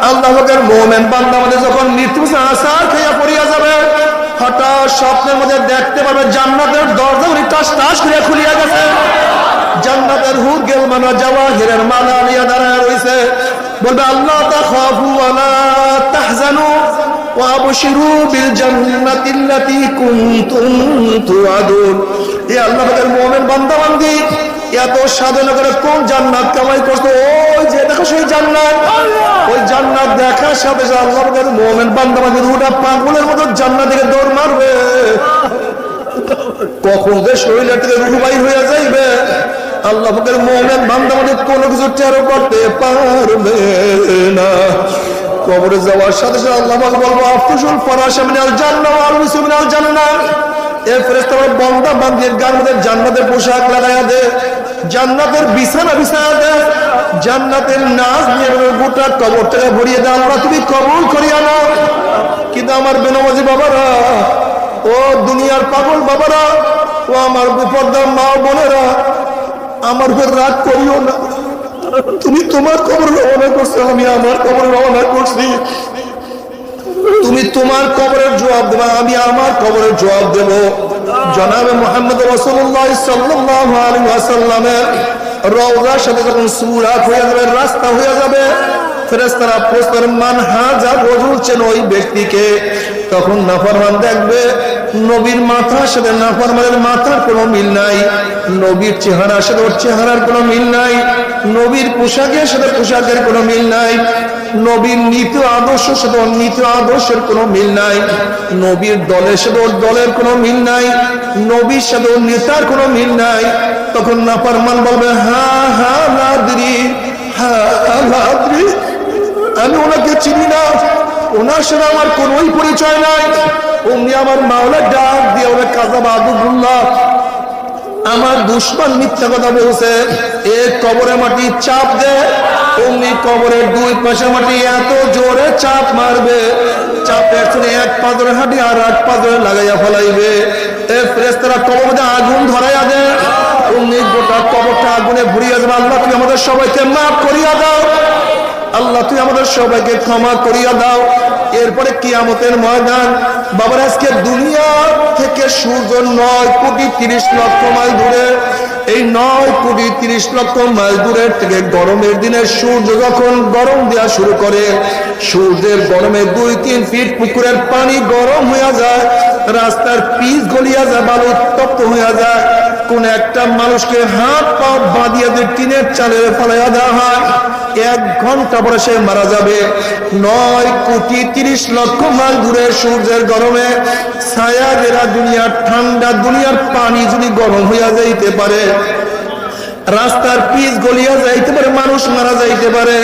আল্লাহ পাকের মোমেন বান্দা আমাদের যখন মৃত্যু আসার খেয়া পড়িয়া যাবে হঠাৎ স্বপ্নের মধ্যে দেখতে পাবে জান্নাতের দরজা উনি টাস টাস করে খুলিয়া গেছে জান্নাতের হুর গেল মানা যাওয়া হিরের মালা নিয়ে দাঁড়ায় রয়েছে বলবে আল্লাহ তাখাফু ওয়ালা তাহজানু وابشروا بالجنة التي كنتم توعدون এ আল্লাহ পাকের মুমিন বান্দা বান্দি এত সাধনা করে কোন জান্নাত কামাই করছ? ওই যে দেখো সেই জান্নাত। ওই জান্নাত দেখার সাথে সাথে আল্লাহ পাকের মুমিন বান্দা বান্দি রুটা পাগলের মতো জান্নাত দিকে দৌড় মারবে, কখন যে শরীরের থেকে রুহু বাইর হয়ে যাইবে, আল্লাহ পাকের মুমিন বান্দা বান্দি কোনো কিছু টেরো করতে পারবে না। কবরে যাওয়ার সাথে সাথে আল্লাহ বলব আফতুসুল ফরাশা মিনাল ওয়াল মুসু মিনাল জান্নাহ। এ ফেরেশতা বলে বান্দা বান্দির গার মধ্যে জান্নাতের পোশাক লাগায়া দে। জান্নাতের বিছানা বিছায়া দে জান্নাতের নাচ নিয়ে গোটা কবর থেকে ভরিয়ে দে আল্লাহ তুমি কবুল করিয়া নাও কিন্তু আমার বেনামাজি বাবারা, ও দুনিয়ার পাগল বাবারা, ও আমার বিপর্দার মা বোনেরা, আমার উপর রাগ করিও না। তুমি তোমার খবর রওনা করছ, আমি আমার খবর রওনা করছি। তুমি তোমার কবরের জবাব দেবে, আমি আমার কবরের জবাব দেব। জনাবে মোহাম্মদ সাথে যখন সুরাত হয়ে যাবে, রাস্তা হয়ে যাবে তখন দেখবে নবীর মাথার সাথে মাথার কোনো মিল নাই, নবীর চেহারার সাথে ওর চেহারার কোনো মিল নাই, নবীর পোশাকের সাথে পোশাকের কোনো মিল নাই। নবীর নীতি আদর্শ সাথে ওর নীতি আদর্শের কোনো মিল নাই। নবীর দলের সাথে ওর দলের কোনো মিল নাই। নবীর সাথে ওর নেতার কোনো মিল নাই। তখন নাফরমান বলবে, হা হা, লাদ্রি হা লাদ্রি, আমি ওনাকে চিনি না। ওনার সাথে আমার কোনোই পরিচয় নাই। অমনি আমার মাওলা ডাক দিয়ে ওরা কাজা বাদুল্লাহ আমার দুশ্মন মিথ্যা কথা বলছে। এ কবরে মাটি চাপ দে। অমনি কবরের দুই পাশে মাটি এত জোরে চাপ মারবে। চাপের শুনে এক পাদরে হাঁটি আর এক পাদরে লাগাইয়া ফেলাইবে। এ ফ্রেস্তারা কবর মধ্যে আগুন ধরাইয়া দেয় অমনি গোটা কবরটা আগুনে ভরিয়া যাবে। আল্লাহ তুমি আমাদের সবাইকে মাফ করিয়া দাও। আল্লাহ, তুই আমাদের সবাইকে ক্ষমা করিয়া দাও। এরপরে কিয়ামতের ময়দান। বাবার, আজকে দুনিয়া থেকে সূর্য নয় কোটি তিরিশ লক্ষ মাইল দূরে। এই নয় কোটি তিরিশ লক্ষ মাইল দূরের থেকে গরমের দিনে সূর্য যখন গরম দেওয়া শুরু করে, সূর্যের গরমে দুই তিন ফিট পুকুরের পানি গরম হইয়া যায়, রাস্তার পিচ গলিয়া যায়, বালু উত্তপ্ত হইয়া যায়। কোন একটা মানুষকে হাত পা বাঁধিয়ে টিনের চালে ফেলাইয়া দেওয়া হয়, এক ঘণ্টা পরে সে মারা যাবে। নয় কোটি তিরিশ লক্ষ মাইল দূরে সূর্যের গরমে ছায়া দেরা দুনিয়ার ঠান্ডা দুনিয়ার পানি যদি গরম হইয়া যাইতে পারে, রাস্তার পিচ গলিয়া যাইতে পারে, মানুষ মারা যাইতে পারে।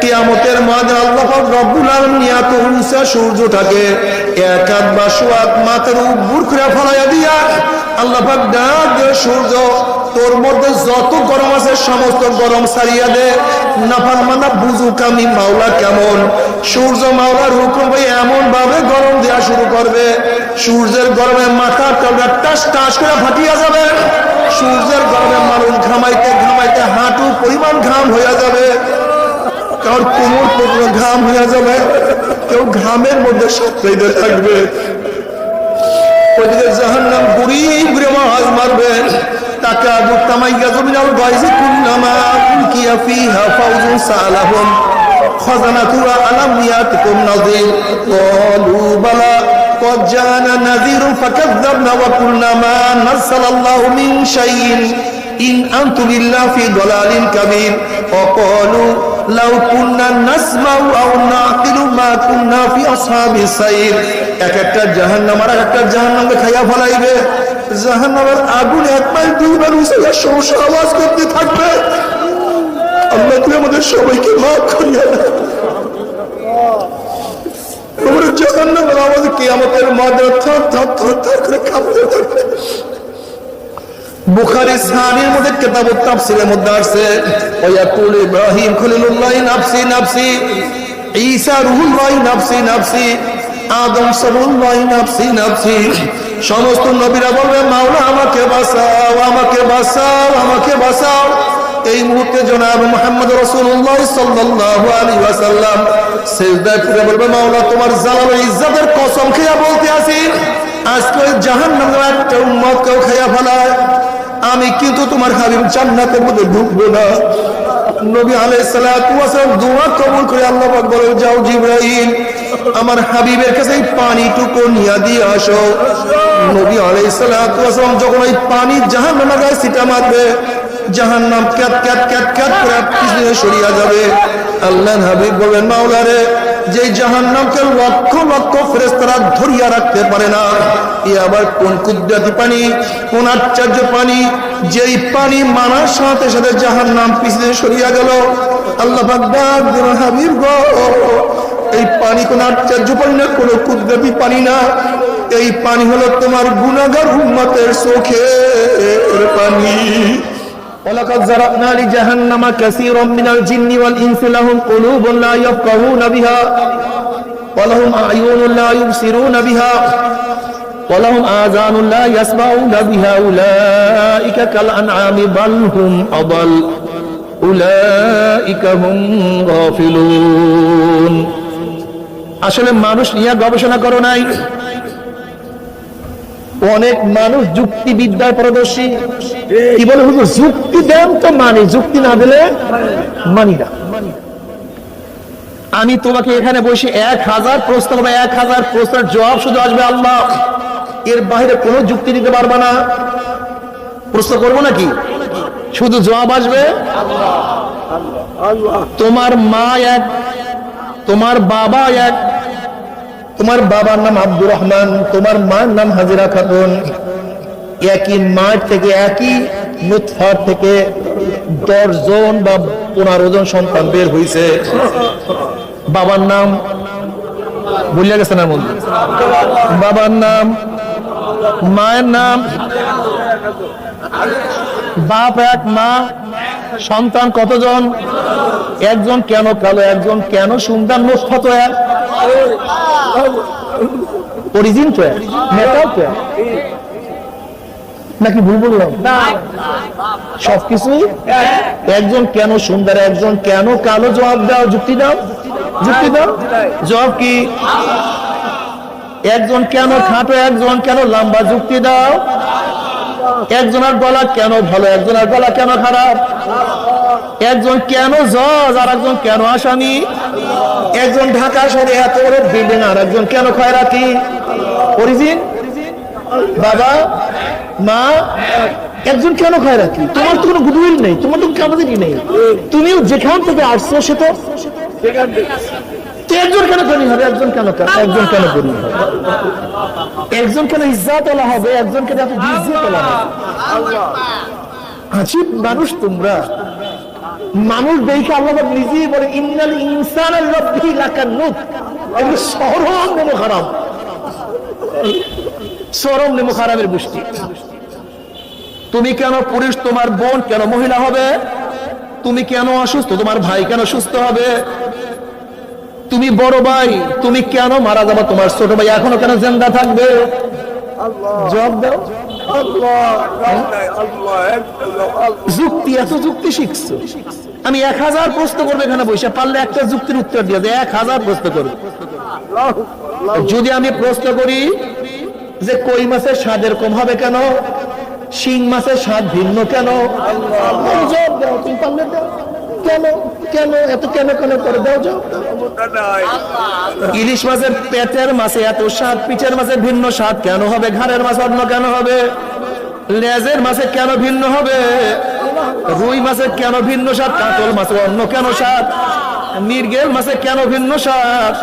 কিয়ামতের মাঝে আল্লাহ রব্বুল আলামিন এত উঁচা সূর্যটাকে এক হাত বা সোয়াত মাথার উপর করে ফলাইয়া দিয়া আল্লাহ পাক ডাক সূর্য, তোর মধ্যে যত গরম আছে সমস্ত গরম সারিয়া দে। নাফার মানা বুঝুক আমি মাওলা কেমন। সূর্য মাওলার হুকুম ভাই এমন ভাবে গরম দেওয়া শুরু করবে। সূর্যের গরমে মাথা টাস টাস করে ফাটিয়া যাবে। সূর্যের গরমে মানুষ ঘামাইতে ঘামাইতে হাঁটু পরিমাণ ঘাম হইয়া যাবে কারণ কোমর পর্যন্ত ঘাম হইয়া যাবে কেউ ঘামের মধ্যে সাঁতরাইতে থাকবে ওইদিকে জাহান্নাম বুড়ি বুড়ে মাছ মারবেন তাকে আবু তামাইয়া জমিনাল গাইজি কুল্লামা উলকিয়া ফিহা ফাউজুন সালাহুম খাজানাতুহা আলাম ইয়াতিকুম নাযীর ক্বালু বালা قد جاءنا نذير فكذبنا وقلنا ما نزل الله من شيء إن أنتم إلا في ضلال كبير وقالوا লাউ কুন্না নাসমাউ আও নাকিলু মা কুন্না ফি এক একটা জাহান্নাম আর একটা জাহান্নামকে খাইয়া ফলাইবে। জাহান্নামের আগুন একবার দুইবার উসাইয়া সমস্যা আওয়াজ করতে থাকবে। আল্লাহ তুমি আমাদের সবাইকে মাফ করিয়া আমরা জাহান্নামের আওয়াজ কিয়ামতের মাদ্রা থর থর থর থর থাকবে। বুখারী সানির মধ্যে কিতাব তাফসীরের মধ্যে আছে ওয়াকুল ইব্রাহিম খলিলুল্লাহ নাফসি নাফসি, ঈসা রুহুল্লাহ নাফসি নাফসি, আদম সবুল্লাহ নাফসি নাফসি। সমস্ত নবীরা বলবে, মাওলা, আমাকে বাঁচাও আমাকে বাঁচাও আমাকে বাঁচাও। এই মুহূর্তে জনাব মোহাম্মদ রসুল্লাহ সাল্লাল্লাহু আলাইহি ওয়াসাল্লাম সেজদায় পুরে বলবে, মাওলা, তোমার জালাল ইজ্জতের কসম খেয়া বলতে আসি। আজকে জাহান্নামের একটা উম্মতকেও খেয়া ফেলায়। আমি কিন্তু তোমার হাবিব জান্নাতের মধ্যে ঢুকবো না। নবী আলাইহিস সালাতু ওয়াস সালাম দোয়া কবুল করে আল্লাহ বলে যাও জিবরাইল, আমার হাবিবের কাছে এই পানিটুকু নিয়ে দিয়ে আসো। নবী আলাইহিস সালাতু ওয়াস সালাম যখন ওই পানি জাহান্নামের গায়ে ছিটা মারবে, জাহান্নাম ক্যাত ক্যাত ক্যাত ক্যাত করে সরিয়া যাবে। আল্লাহ হাবিব বলবেন মাওলারে যে জাহান্নামকে লক্ষ লক্ষ ফেরেস্তারা ধরিয়া রাখতে পারে না, এ আবার কোন কুদরতি পানি, কোন আশ্চর্য পানি? যেই পানি মানার সাথে সাথে জাহান্নাম পিছনে সরিয়া গেল। আল্লাহ দিল হাবিব গো, এই পানি কোন আশ্চর্য পানি না, কোন কুদরতি পানি না। এই পানি হলো তোমার গুনাহগার উম্মতের চোখের পানি। ولقد زرعنا لجهنم كثيرا من الجن والإنس لهم قلوب لا يفقهون بها ولهم أعين لا يبصرون بها ولهم آذان لا يسمعون بها أولئك كالأنعام بل هم أضل أولئك هم غافلون আসলে মানুষ নিয়ে গবেষণা করো নাই অনেক মানুষ যুক্তিবিদ্যায় পারদর্শী। কি বলে হুজুর? যুক্তি দেন তো মানি যুক্তি না দিলে মানি না। আমি তোমাকে এখানে বসে এক হাজার প্রশ্ন করব এক হাজার প্রশ্নের জবাব শুধু আসবে আল্লাহ। এর বাইরে কোনো যুক্তি দিতে পারবে না। প্রশ্ন করব নাকি? শুধু জবাব আসবে? তোমার মা এক তোমার বাবা এক তোমার বাবার নাম আব্দুর রহমান, তোমার মার নাম হাজিরা খাতুন। একই মাঠ থেকে, একই নুৎফার থেকে দশ জন বা পনেরো জন সন্তান বের হয়েছে বাবার নাম ভুলিয়া গেছে না মধ্যে বাবার নাম, মায়ের নাম বাপ এক মা সন্তান কতজন? একজন কেন কালো একজন কেন সুন্দর তো এক। অরিজিন তো মেটাও তো নাকি ভুল বললাম? সবকিছু একজন কেন সুন্দর একজন কেন কালো জবাব দাও যুক্তি দাও। যুক্তি দাও। জবাব কি? একজন কেন খাটো একজন কেন লম্বা যুক্তি দাও। একজনের গলা কেন ভালো, একজনের গলা কেন খারাপ? একজন কেন জজ আর একজন কেন আসামি? একজন ঢাকা শহরে এত বড় বিল্ডিং আর একজন কেন খয়রাতি অরিজিন? বাবা? মা? একজন কেন খয়রাতি তোমার তো কোনো গুডউইল নেই, তোমার তো কামাদেরই নেই। তুমিও যেখান থেকে আসছো সে তো একজন কেন ধনী হবে? একজন কেন একজন কেন গরিব হবে? একজন কেন ইজ্জাত তোলা হবে? একজন কেন এত ইজ্জত তোলা হবে? আজীব মানুষ তোমরা। মানুষ দেখে আল্লাহ নিজেই বলে ইন্নাল ইনসান সরম নেমো খারাপ সরম নেমো খারাপের গোষ্ঠী তুমি কেন পুরুষ? তোমার বোন কেন মহিলা হবে? তুমি কেন অসুস্থ? তোমার ভাই কেন সুস্থ হবে? তুমি বড় ভাই, তুমি কেন মারা যাবে? তোমার ছোট ভাই এখনও কেন জিন্দা থাকবে? জবাব দাও। যুক্তি, এত যুক্তি আমি এক হাজার প্রশ্ন করব এখানে বসে, পারলে একটা যুক্তির উত্তর দিয়ে দেয় এক হাজার প্রশ্ন করব। যদি আমি প্রশ্ন করি যে কই মাছের স্বাদ এরকম হবে কেন? শিং মাছের স্বাদ ভিন্ন কেন? দাও, তুমি পারলে কেন কেন, এত কেন কেন করে? দাও দাও। ইলিশ মাছের পেটের মাছে এত স্বাদ পিচের মাছে ভিন্ন স্বাদ। কেন হবে? ঘাড়ের মাছ অন্য কেন হবে? লেজের মাছে কেন ভিন্ন হবে? রুই মাছের কেন ভিন্ন স্বাদ? কাতল মাছে অন্য কেন স্বাদ? মির্গেল মাছে কেন ভিন্ন স্বাদ?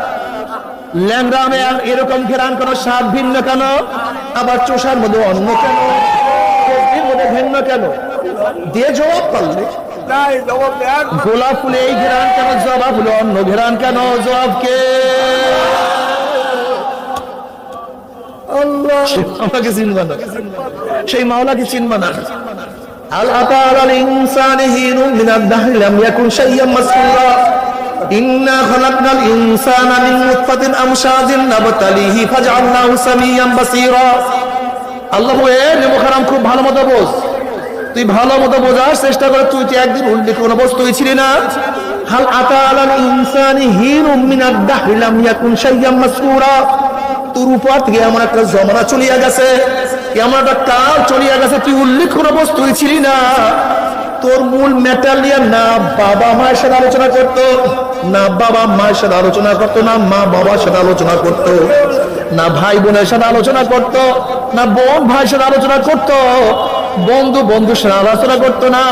ল্যাংরামে এরকম ঘেরান কোন স্বাদ ভিন্ন কেন? আবার চোষার মধ্যে অন্য কেন? ভিন্ন কেন? দিয়ে জবাব পারলে। গোলাপ ফুলে এই ঘেরান কেন? জবাব হলো অন্য ঘেরান কেন? জবাবকে আমাকে চিনবা না। সেই মাওলাকে চিনবা না। আল্লাহ খুব ভালো মতো বোঝ। তুই ভালো মতো বোঝার চেষ্টা করে, তুই তো একদিন উল্লেখ কোনো বস তুই ছিলি না। হাল ইনসানি হিনুম মিনাদ দাহরি লাম ইয়াকুন শাইয়াম মাসকুরা। তোর উপর থেকে একটা জমানা চলিয়া গেছে একটা কাল চলিয়া গেছে, তুই উল্লেখ বস্তুই ছিলি না। তোর মূল না বাবা মায়ের সাথে আলোচনা করত, না বাবা মায়ের সাথে আলোচনা করত, না মা বাবার সাথে আলোচনা করত, না ভাই বোনের সাথে আলোচনা করত, না বোন ভাইয়ের সাথে আলোচনা করত। বন্ধু বন্ধুর সাথে আলোচনা করতো না।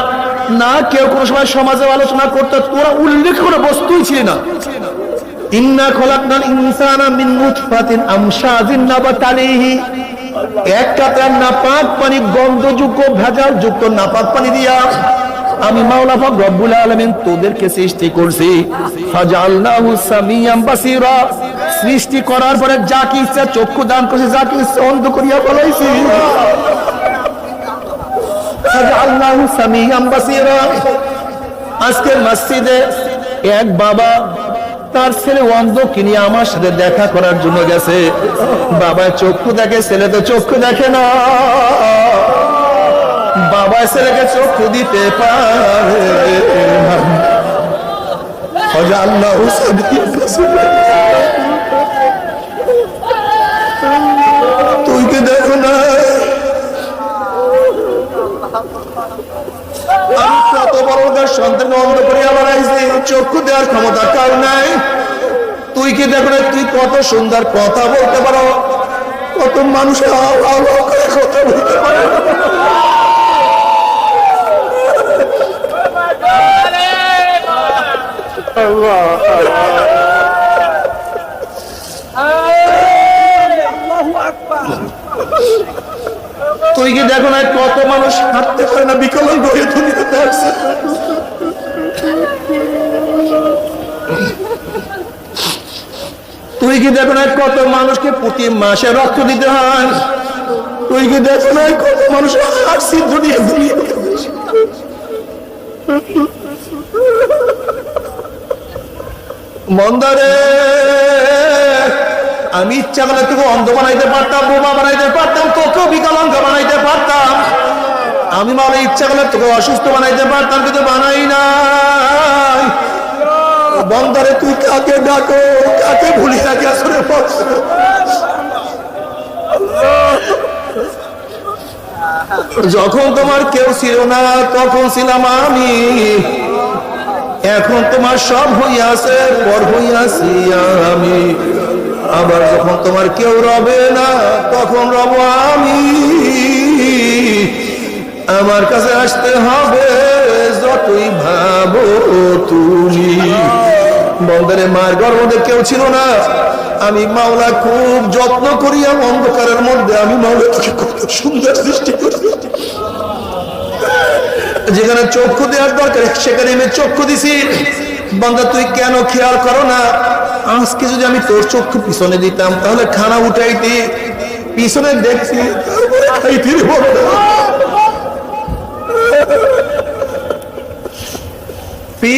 না, কেউ কোনো সময় সমাজে আলোচনা করতো। তোরা উল্লেখ করে বস্তুই ছিল না। ইন্না ইনসানা মিন এক নাপাক পানি ভেজাল যুক্ত নাপাক পানি দিয়া। আমি মাওলা রব্বুল আলামিন তোদেরকে সৃষ্টি করছি। ফাজালনাহু সামিয়াম সৃষ্টি করার পরে যাকে ইচ্ছা চক্ষু দান করছে যাকে ইচ্ছা অন্ধ করিয়া বলাইছি আজকের মসজিদে এক বাবা তার ছেলে অন্ধ কিনে আমার সাথে দেখা করার জন্য গেছে। বাবা চক্ষু দেখে, ছেলে তো চক্ষু দেখে না। বাবা ছেলেকে চক্ষু দিতে পারে না। কত তুই কি দেখো না, তুই কত সুন্দর কথা বলতে পারো? তুই কি দেখো না কত মানুষ হাঁটতে পারে না দুনিয়াতে কি দেখো না কত মানুষকে প্রতি মাসে রক্ত দিতে হয়? তুই কি দেখো না কত মানুষ দুনিয়া দুনিয়া মন্দারে, আমি ইচ্ছা করলে তোকে অন্ধ বানাইতে পারতাম, বোমা বানাইতে পারতাম, তোকেও বিকলাঙ্গ বানাইতে পারতাম। আমি মানে ইচ্ছা করলে তোকে অসুস্থ বানাইতে পারতাম, কিন্তু বানাই নাই। বন্দারে, তুই কাকে ডাকো? কাকে ভুলি রাখি আসলে যখন তোমার কেউ ছিল না, তখন ছিলাম আমি। এখন তোমার সব হইয়াছে, পর হইয়াছি আমি। আবার যখন তোমার কেউ রবে না, তখন রব আমি। আমার কাছে আসতে হবে, যতই ভাবো তুমি। বন্ধরে মায়ের গর্ভে কেউ ছিল না। আমি মাওলা খুব যত্ন করিয়া অন্ধকারের মধ্যে আমি মাওলা সুন্দর সৃষ্টি করি। যেখানে চক্ষু দেওয়ার দরকার, সেখানে আমি চক্ষু দিছি। বান্দা, তুই কেন খেয়াল করো না? আজকে যদি আমি তোর চক্ষু পিছনে দিতাম, তাহলে খানা উঠাইতি, পিছনে দেখছি। ফি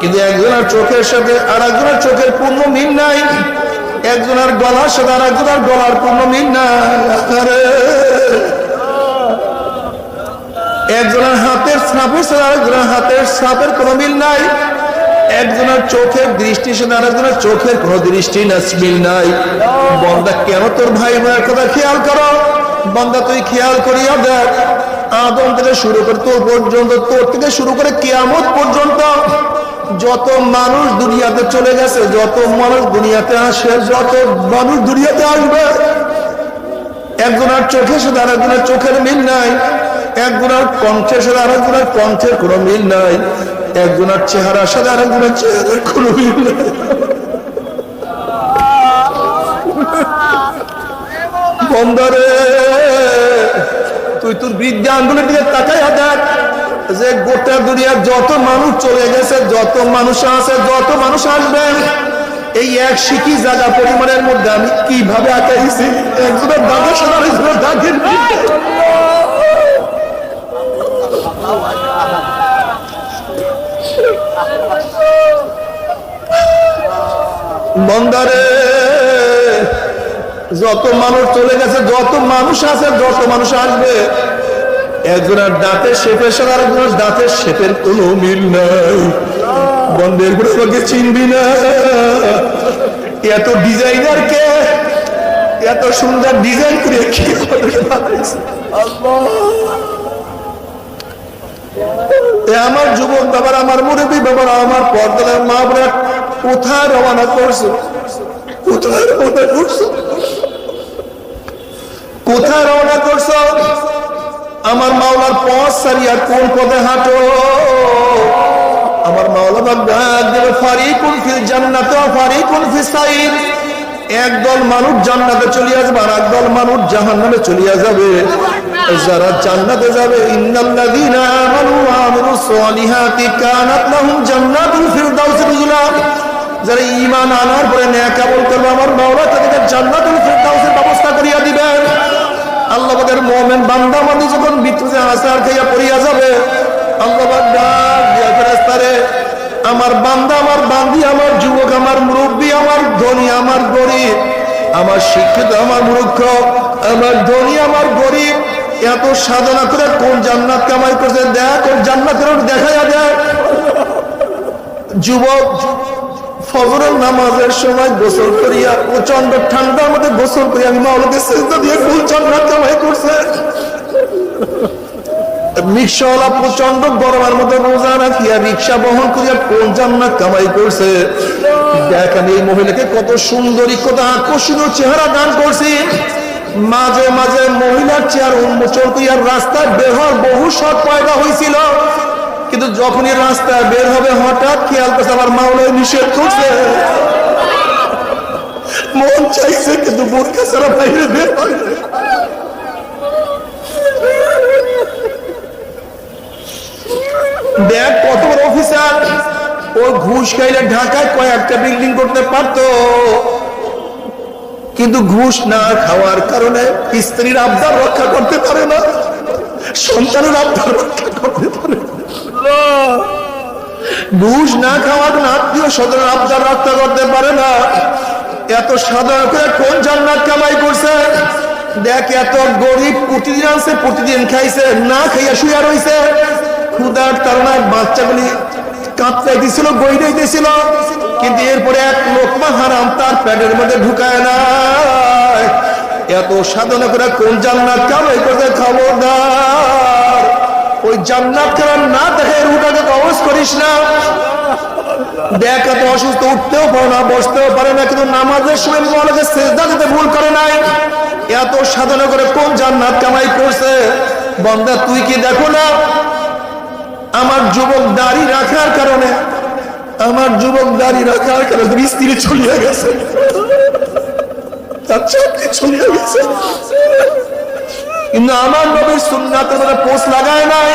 কিন্তু একজনের চোখের সাথে আর একজনের চোখের পূর্ণ মিল নাই। একজনের গলার সাথে আর একজনের গলার পূর্ণ মিল নাই। একজনের হাতের ছাপের সাথে আরেকজনের হাতের ছাপের কোনো মিল নাই। একজনের চোখের দৃষ্টির সাথে আরেকজনের চোখের কোনো দৃষ্টি না, মিল নাই। বন্দা, কেন তোর ভাই বোনের কথা খেয়াল করো? বন্দা, তুই খেয়াল করিয়া দেখ। আদম থেকে শুরু করে তোর পর্যন্ত, তোর থেকে শুরু করে কেয়ামত পর্যন্ত যত মানুষ দুনিয়াতে চলে গেছে, যত মানুষ দুনিয়াতে আসে, যত মানুষ দুনিয়াতে আসবে। একজনের চোখের সাথে আরেকজনের চোখের মিল নাই। একজনের কণ্ঠের সাথে আরেকজনের কণ্ঠের কোনো মিল নাই। একজনের চেহারার সাথে আরেকজনের চেহারার কোনো মিল নাই। বন্দরে তুই তোর বৃদ্ধা আঙ্গুলের দিকে তাকাইয়া দেখ। যে গোটা দুনিয়ার যত মানুষ চলে গেছে, যত মানুষ আছে, যত মানুষ আসবেন এই এক শিখি জায়গা পরিমাণের মধ্যে আমি কীভাবে আঁকাইছি একজনের বন্দারে যত মানুষ চলে গেছে, যত মানুষ আছে, যত মানুষ আসবে একজনের দাঁতের শেপের সাথে আরেকজনের দাঁতের শেপের কোনো মিল নাই। বন্ধের করে তোকে চিনবি না। এত ডিজাইনার কে? এত সুন্দর ডিজাইন করে কি আমার যুবক বাবার, আমার মুরব্বী বাবার, আমার পর্দার মা বোনেরা কোথায় রওনা করছ? কোথায় রওনা করছ? কোথায় রওনা করছ? আমার মাওলার পথ সারিয়া কোন পথে হাঁটো? আমার মাওলা বাগ ডাক দেবে ফারিকুন ফিল জান্নাত ওয়া ফারিকুন ফিস সাইর। একদল মানুষ জান্নাতে চলিয়া যাবে আর একদল মানুষ জাহান্নামে চলিয়া যাবে। যারা জান্নাতে যাবে, ইন্নাল্লাযীনা আমানু ওয়া আমিলুস সালিহাতি কানাত লাহুম জান্নাতুল ফিরদাউস নুজুলা। যারা ঈমান আনার পরে নেক আমল করবে, আমার মাওলা তাদেরকে জান্নাতুল ফিরদাউসের ব্যবস্থা করিয়া দিবেন। আল্লাহ পাকের মুমিন বান্দা মানে যখন মৃত্যুতে আসার খাইয়া পড়িয়া যাবে, আল্লাহ ডাক আমার বান্দা, আমার বান্দি, আমার যুবক, আমার মুরব্বী, আমার ধনী, আমার গরিব, আমার শিক্ষিত, আমার মূর্খ, আমার ধনী, আমার গরিব, এত সাধনা করে কোন জান্নাত কামাই করছে? দেখ, কোন জান্নাতের দেখাইয়া দেয়। যুবক ফজরের নামাজের সময় গোসল করিয়া প্রচণ্ড ঠান্ডার মধ্যে গোসল করি আমি মাওলাকে সেজদা দিয়ে কোন জান্নাত কামাই করছে। রিক্সাওয়ালা প্রচণ্ড গরমের মধ্যে রোজা রাখিয়া রিক্সা বহন করিয়া কোন জান্নাত কামাই করছে। এই মহিলাকে কত সুন্দরী, কত আকর্ষণীয় চেহারা দান করছি। মাঝে মাঝে মহিলার চেয়ার উন্মোচন করিয়া রাস্তায় বের হওয়ার বহু শখ পয়দা হয়েছিল কিন্তু যখনই রাস্তায় বের হবে, হঠাৎ খেয়াল করছে আমার মাওলায় নিষেধ করছে। মন চাইছে কিন্তু বোরকা ছাড়া বাইরে বের দেখ, কত বড় অফিসার। ও ঘুষ খাইলে ঢাকায় কয়েকটা বিল্ডিং করতে পারতো। কিন্তু ঘুষ না খাওয়ার কারণে স্ত্রীর আবদার রক্ষা করতে পারে না, সন্তানের আবদার রক্ষা করতে পারে না। ঘুষ না খাওয়ার আত্মীয় স্বজনের আবদার রক্ষা করতে পারে না। এত সাধারণ করে কোন জান্নাত কামাই করছে? দেখ, এত গরিব প্রতিদিন আছে প্রতিদিন খাইছে, না খাইয়া শুয়া রইছে। ক্ষুদার তারণায় বাচ্চাগুলি কিন্তু এরপরে এক লোকমা হারাম তার প্যাডের মধ্যে ঢুকায় না এত সাধনা করে কোন জান্নাত কামাই করতে খবরদার? ওই জান্নাত কালাম না দেখে রুটাকে কবজ করিস না। দেখ, এত অসুস্থ উঠতেও পারে না, বসতেও পারে না, কিন্তু নামাজের সময় মনে সেজদা দিতে ভুল করে নাই। এত সাধনা করে কোন জান্নাত কামাই করছে? বন্দা, তুই কি দেখো না, আমার যুবক দাড়ি রাখার কারণে, আমার যুবক দাড়ি রাখার কারণে স্ত্রী চলিয়ে গেছে। তার চাকরি চলিয়ে গেছে। কিন্তু আমার নবীর সুন্নাতের মধ্যে পোস্ট লাগায় নাই।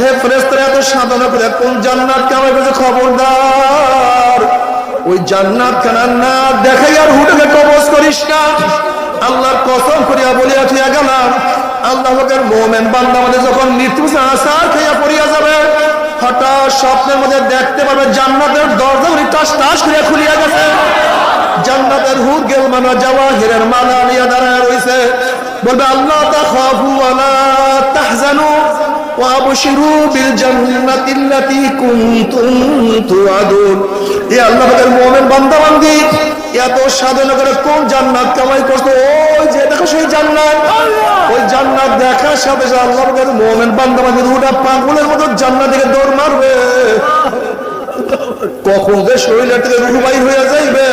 হে ফেরেস্তারা এত সাধনা করে, কোন জান্নাত কামাই করছে খবরদার ওই জান্নাত খানা না দেখাই আর হুটকে কবজ করিস না। আল্লাহর কসম করিয়া বলিয়া তুই গেলাম, আল্লাহ পাকের মোমেন বান্দা আমাদের যখন মৃত্যু আসার খাইয়া পড়িয়া যাবে। হঠাৎ স্বপ্নের মধ্যে দেখতে পারবে জান্নাতের দরজা উনি টাস টাস করিয়া খুলিয়া গেছে। জান্নাতের হুদ গেল মানা, যাওয়া, হিরের মালা নিয়ে দাঁড়ায় রয়েছে বলবে আল্লাহ তাখাফু ওয়ালা তাহজানু وابشروا بالجنة التي كنتم توعدون এ আল্লাহ পাকের মুমিন বান্দা বান্দি এত সাধনা করে কোন জান্নাত কামাই করতো ওই যে দেখো সেই জান্নাত ওই জান্নাত দেখার সাথে সাথে আল্লাহ পাকের মুমিন বান্দা বান্দি রুটা পাগলের মতো জান্নাত থেকে দৌড় মারবে কখন যে শরীরের থেকে রুহু বাইর হয়ে যাইবে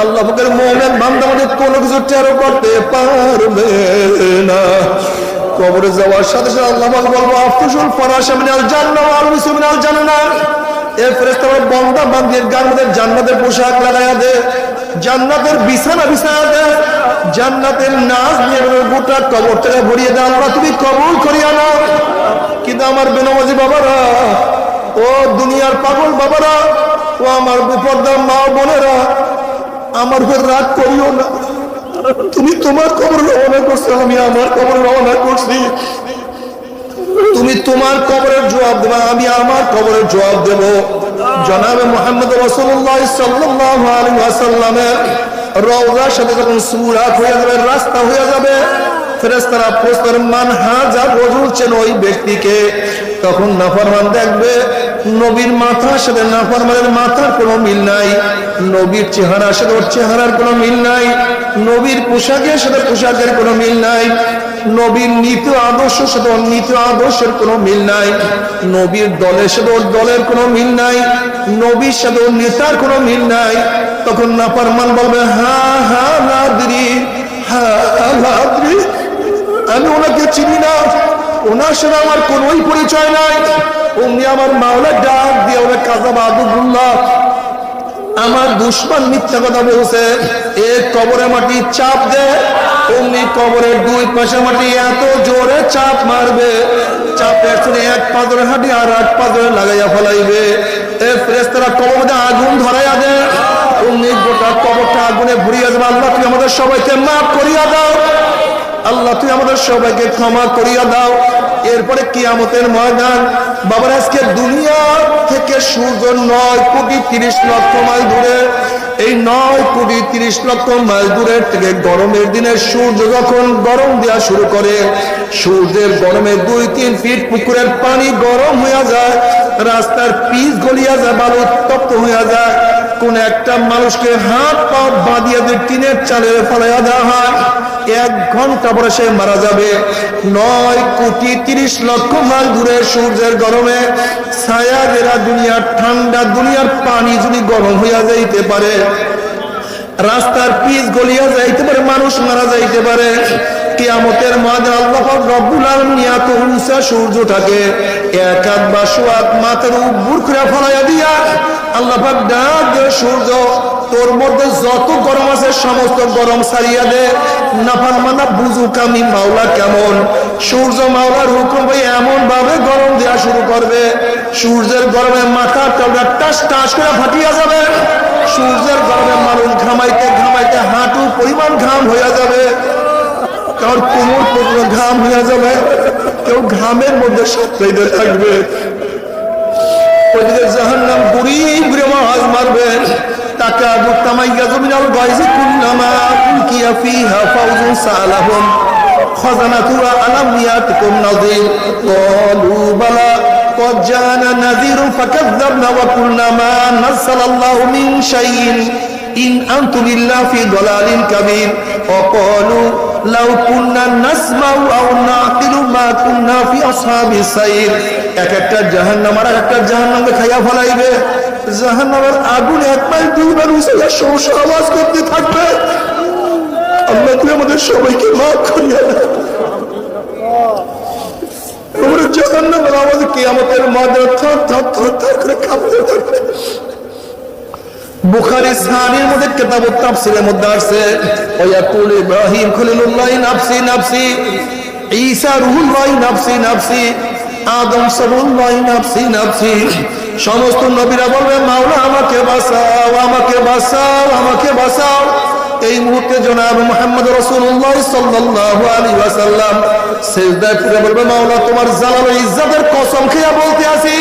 আল্লাহ পাকের মুমিন বান্দা বান্দি কোনো কিছু টেরো করতে পারবে না। কবরে যাওয়ার সাথে সাথে আল্লাহ পাক বলব আফসুল ফরাশা মিনাল জান্নাহ ওয়া আলবিসু মিনাল জান্নাহ। এ ফেরেশতা বান্দা বান্দির মধ্যে জান্নাতের পোশাক লাগায়া দে, জান্নাতের বিছানা বিছায়া দে, জান্নাতের নাচ নিয়ে গোটা কবর থেকে ভরিয়ে দে আল্লাহ তুমি কবুল করিয়া নাও। কিন্তু আমার বেনামাজি বাবারা, ও দুনিয়ার পাগল বাবারা, ও আমার বিপর্দার মা বোনেরা আমার উপর রাগ করিও না। তুমি তোমার কবর রওনা করছ, আমি আমার কবর রওনা করছি। তুমি তোমার কবরের জবাব দেবে, আমি আমার কবরের জবাব দেব। জনাবে মোহাম্মদ সাথে যখন সুরাত হয়ে যাবে, রাস্তা হয়ে যাবে, ফেরেশতারা প্রশ্নের মান হাজার ওই ব্যক্তিকে তখন নাফরমান দেখবে। নবীর মাথার সাথে নাফরমানের মাথার কোনো মিল নাই। নবীর চেহারার সাথে ওর চেহারার কোনো মিল নাই। নবীর পোশাকের সাথে পোশাকের কোনো মিল নাই। নবীর নীতি আদর্শ সাথে ওর নীতি আদর্শের কোনো মিল নাই। নবীর দলের সাথে ওর দলের কোনো মিল নাই। নবীর সাথে ওর নেতার কোনো মিল নাই। তখন নাফরমান বলবে, হা হা, লাদ্রি হা, লাদ্রি, আমি ওনাকে চিনি না। ওনার সাথে আমার কোনোই পরিচয় নাই। অমনি আমার মাওলা ডাক দিয়ে ওরা কাজা বাদুল্লাহ আমার দুশ্মন মিথ্যা কথা বলছে, এ কবরে মাটি চাপ দে অমনি কবরের দুই পাশে মাটি এত জোরে চাপ মারবে চাপের শুনে এক পাদরে হাঁটি আর এক পাদরে লাগাইয়া ফেলাইবে। এ ফ্রেস্তারা কবর মধ্যে আগুন ধরাইয়া দে। অমনি গোটা কবরটা আগুনে ভরিয়া দেবে। আল্লাহ তুমি আমাদের সবাইকে মাফ করিয়া দাও। আল্লাহ তুই আমাদের সবাইকে ক্ষমা করিয়া দাও। এরপরে কিয়ামতের ময়দান। বাবার, আজকে দুনিয়া থেকে সূর্য নয় কোটি তিরিশ লক্ষ মাইল দূরে। এই নয় কোটি তিরিশ লক্ষ মাইল দূরের থেকে গরমের দিনে সূর্য যখন গরম দেওয়া শুরু করে, সূর্যের গরমে দুই তিন ফিট পুকুরের পানি গরম হইয়া যায়, রাস্তার পিচ গলিয়া যায়, বালু উত্তপ্ত হইয়া যায়। কোন একটা মানুষকে হাত পা বাঁধিয়া দিয়ে টিনের চালে ফলাইয়া দেওয়া হয়। এক ঘণ্টা পরে সে মারা যাবে। নয় কোটি তিরিশ লক্ষ মাইল দূরে সূর্যের গরমে ছায়া গেরা দুনিয়ার ঠান্ডা দুনিয়ার পানি যদি গরম হইয়া যাইতে পারে, রাস্তার পিচ গলিয়া যাইতে পারে, মানুষ মারা যাইতে পারে, কিয়ামতের মাঝে আল্লাহ রব্বুল আলামিন এত উঁচা সূর্যটাকে এক হাত বা সোয়াত মাথার উপর ফলাইয়া দিয়া আল্লাহ ডাক সূর্য তোর মধ্যে যত গরম আছে, সমস্ত গরম সারিয়া দে। নাফার মানা বুঝুক আমি, মাওলা কেমন? সূর্য মাওলার হুকুম ভাই এমন ভাবে গরম দেওয়া শুরু করবে। সূর্যের গরমে মাথা টাস টাস টাস করে ফাটিয়া যাবে। সূর্যের গরমে মানুষ ঘামাইতে ঘামাইতে হাঁটু পরিমাণ ঘাম হইয়া যাবে। কারণ কোমর পর্যন্ত ঘাম হইয়া যাবে? কেউ ঘামের মধ্যে সাপ্তাইতে থাকবে। ওইদিকে জাহান্নাম বুড়ি বুড়ি মাছ মারবেন তাকে আদু তামাইয়া জমিনাল গাইজি কুল্লামা উলকিয়া ফিহা ফাউজুন সালাহুম خزنتها ألم يأتكم نذير قالوا بلى قد جاءنا نذير فكذبنا وقلنا ما نزل الله من شيء إن أنتم إلا في ضلال كبير وقالوا لو كنا نسمع أو نعقل ما كنا في أصحاب السير এক একটা জাহান্নাম আর একটা জাহান্নামকে খাইয়া ফেলাইবে জাহান্নামের আগুন এক মাইল দুইবার উঠে সমস্যা আওয়াজ করতে থাকবে। আল্লাহ তুই আমাদের সবাইকে মাফ করিয়া। আমরা জাহান্নামের আওয়াজে কিয়ামতের নাফসি আদম সবুল্লাহ সমস্ত নবীরা বলবে, মাওলা, আমাকে বাঁচাও আমাকে বাঁচাও আমাকে বাঁচাও। এই মুহূর্তে জনাব মোহাম্মদ রসুল্লাহ সাল্লাল্লাহু আলাইহি ওয়াসাল্লাম সেজদায় পড়ে বলবে, মাওলা, তোমার জালাল ইজ্জতের কসম খেয়া বলতে আছি,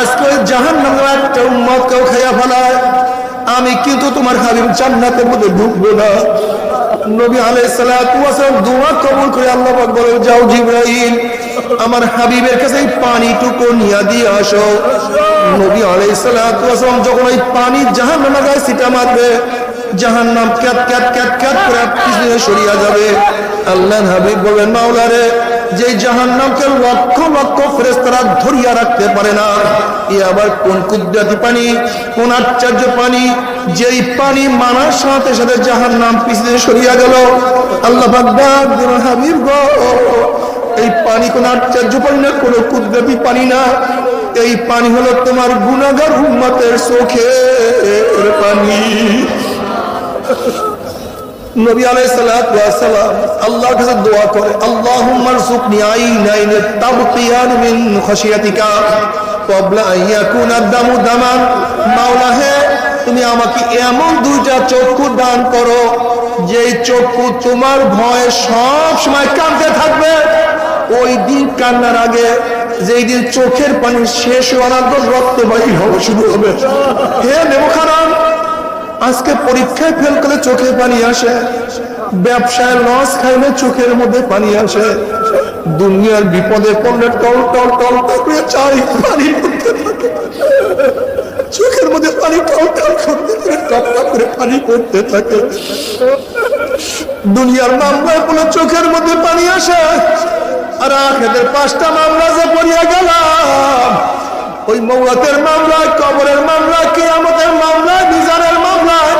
আজকে ওই জাহান্নামের একটা উম্মত কেউ খাইয়া ফেলায়। আমি কিন্তু তোমার হাবিব জান্নাতের মধ্যে ঢুকবো না। নবী আলাইহিস সালাতু কবুল করে আল্লাহ পাক বলে যাও জিবরাইল আমার হাবিবের কাছে এই পানিটুকু নিয়ে দিয়ে আসো। নবী আলাইহিস সালাতু যখন ওই পানি জাহান্নামে গায়ে ছিটা মারবে, জাহান্নাম ক্যাত ক্যাত ক্যাত ক্যাত করে পিছনে সরিয়া যাবে। আল্লাহ হাবিব বলবেন মাওলারে যে জাহান্নামকে লক্ষ লক্ষ ফেরেস্তারা ধরিয়া রাখতে পারে না, এ আবার কোন কুদরতি পানি, কোন আশ্চর্য পানি? যেই পানি মানার সাথে সাথে জাহান্নাম পিছনে সরিয়া গেল। আল্লাহ হাবিব গো। এই পানি কোন আশ্চর্য পানি না, কোন কুদরতি পানি না। এই পানি হলো তোমার গুনাগার উম্মতের চোখের পানি। নবী আলাইহিস সালাতু ওয়াস সালাম আল্লাহর কাছে দোয়া করে, আল্লাহুম্মা রযুকনি আইনাইন তাবকিয়ান মিন খাশিয়াতিকা কবলা ইয়াকুনা দামু দামান। মাওলা হে তুমি আমাকে এমন দুইটা চক্ষু দান করো, যেই চক্ষু তোমার ভয়ে সব সময় কাঁদতে থাকবে। ওই দিন কান্নার আগে যেই দিন চোখের পানি শেষ হওয়ার পর রক্ত বাহির হবে শুরু হবে। হে নেবখারাম আজকে পরীক্ষায় ফেল করলে চোখে পানি আসে, ব্যবসায় লস খাইলে চোখের মধ্যে পানি আসে। দুনিয়ার বিপদে পড়লে টল টল টল করে চাই পানি। চোখের মধ্যে পানি টল টল করতে থাকে, টপ করে পানি পড়তে থাকে। দুনিয়ার মামলায় কোনো চোখের মধ্যে পানি আসে। আর আখেদের পাঁচটা মামলা যে পড়িয়া গেলাম, ওই মৌলাতের মামলায় কবরের মামলা, কিয়ামতের মামলায় বিজারের মামলায়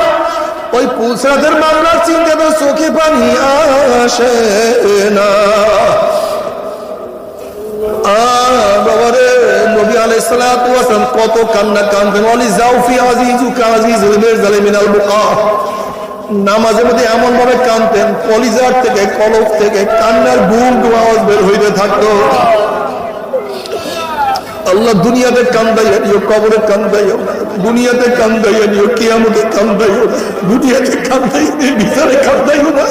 ওই পুলসরাতের মামলা চিন্তা তো চোখে পানি আসে না। কত কান্না কানতেন ওয়ালি জাউফি আজিজু কাজিজ জালিমিনাল বুকা নামাজের মধ্যে এমন ভাবে কানতেন কলিজার থেকে কলক থেকে, কান্নার গুম আওয়াজ বের হইতে থাকতো। আল্লাহ দুনিয়াতে কান্দাইয়া নিও, কবরে কান্দাইও দুনিয়াতে কান্দাইয়া নিও, কিয়ামতে কান্দাইও দুনিয়াতে কান্দাইয়া নিও, ভিতরে কান্দাইও না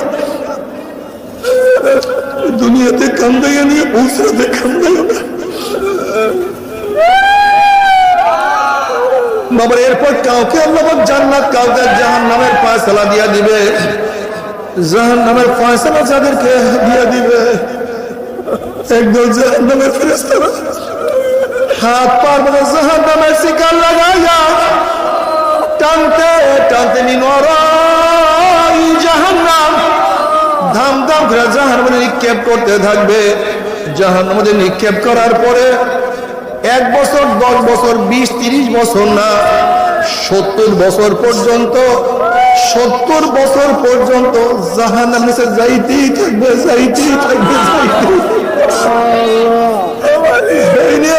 দুনিয়াতে কান্দাইয়া নিয়ে পৌঁছাতে কান্দাইও না বাবার এরপর কাউকে আল্লাহ জান্নাত, কাউকে জাহান নামের ফয়সালা দিয়া দিবে। জাহান নামের ফয়সালা যাদেরকে দিয়া দিবে জাহান নামের নিক্ষেপ করতে থাকবে। জাহান নিক্ষেপ করার পরে এক বছর, দশ বছর, বিশ, তিরিশ বছর না, সত্তর বছর পর্যন্ত, সত্তর বছর পর্যন্ত জাহান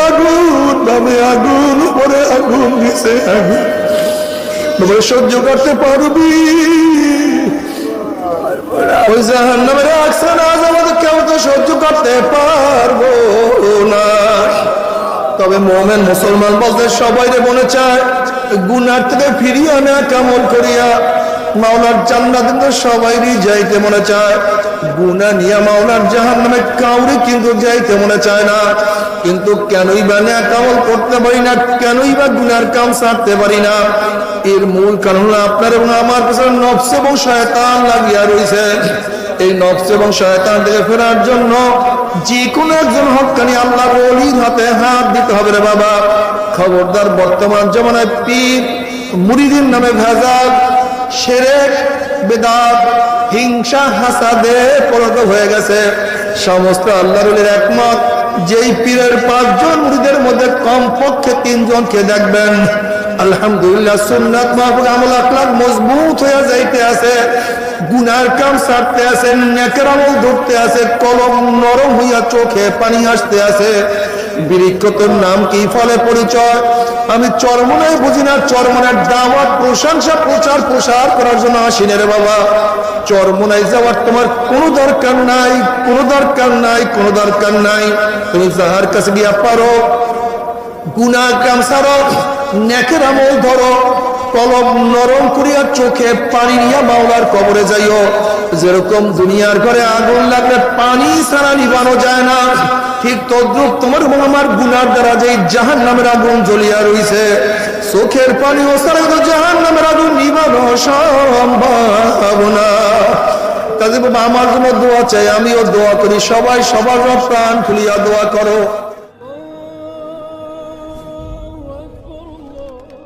আগুন আগুন আগুন সহ্য করতে পারবি। ওই জাহান নামের আমাদের কেউ তো সহ্য করতে পারব না। তবে মোমেন মুসলমান বলতে সবাই মনে চায় গুনার থেকে ফিরিয়ে আনা কামল করিয়া। মাওলার জান্নাত সবাইরই যাইতে মনে চায়। গুনা নিয়ে মাওলার জাহান নামে কাউরে কিন্তু যাইতে মনে চায় না। কিন্তু কেনই বা না কামল করতে পারি না, কেনই বা গুনার কাম সারতে পারি না। এর মূল কারণ আপনার এবং আমার পেছনে নফস এবং শয়তান লাগিয়া রয়েছে এই নফস এবং শয়তান থেকে ফেরার জন্য যে কোনো একজন হকানি আল্লাহ অলির হাতে হাত দিতে হবে রে বাবা। খবরদার বর্তমান জমানায় পীর মুরিদিন নামে ভেজাল, সেরেক, বেদাত, হিংসা, হাসাদে পরিণত হয়ে গেছে। সমস্ত আল্লাহ রলির একমত, যেই পীরের পাঁচজন মুরিদের মধ্যে কমপক্ষে তিনজনকে দেখবেন। আলহামদুলিল্লাহ, সুন্নাত মাহবুব আমল আখলাক মজবুত হয়ে যাইতে আছে। গুনার কাম সারতে আছে, নেকের আমল ধরতে আছে, কলম নরম হইয়া চোখে পানি আসতে আছে। বৃক্ষতর নাম কি ফলে পরিচয়? আমি চরমনায় বুঝি না, চরমনার দাওয়াত, প্রশংসা, প্রচার, প্রসার করার জন্য আসিনে রে বাবা। চরমনায় যাওয়ার তোমার কোনো দরকার নাই, কোনো দরকার নাই, কোনো দরকার নাই। তুমি যাহার কাছে গিয়া পারো গুনা কাম সারো। নেকের আমল ধরো, কলম নরম করিয়া চোখে পানি নিয়া মাওলার কবরে যাইও। যেরকম দুনিয়ার ঘরে আগুন লাগলে পানি ছাড়া নিবানো যায় না, ঠিক তদ্রুপ তোমার এবং আমার গুনার দ্বারা যে জাহান নামের আগুন জ্বলিয়া রইছে, চোখের পানি ও ছাড়া তো জাহান নামের আগুন নিবানো সম্ভব না। বাবা, আমার জন্য দোয়া চাই, আমিও দোয়া করি, সবাই সবার প্রাণ খুলিয়া দোয়া করো।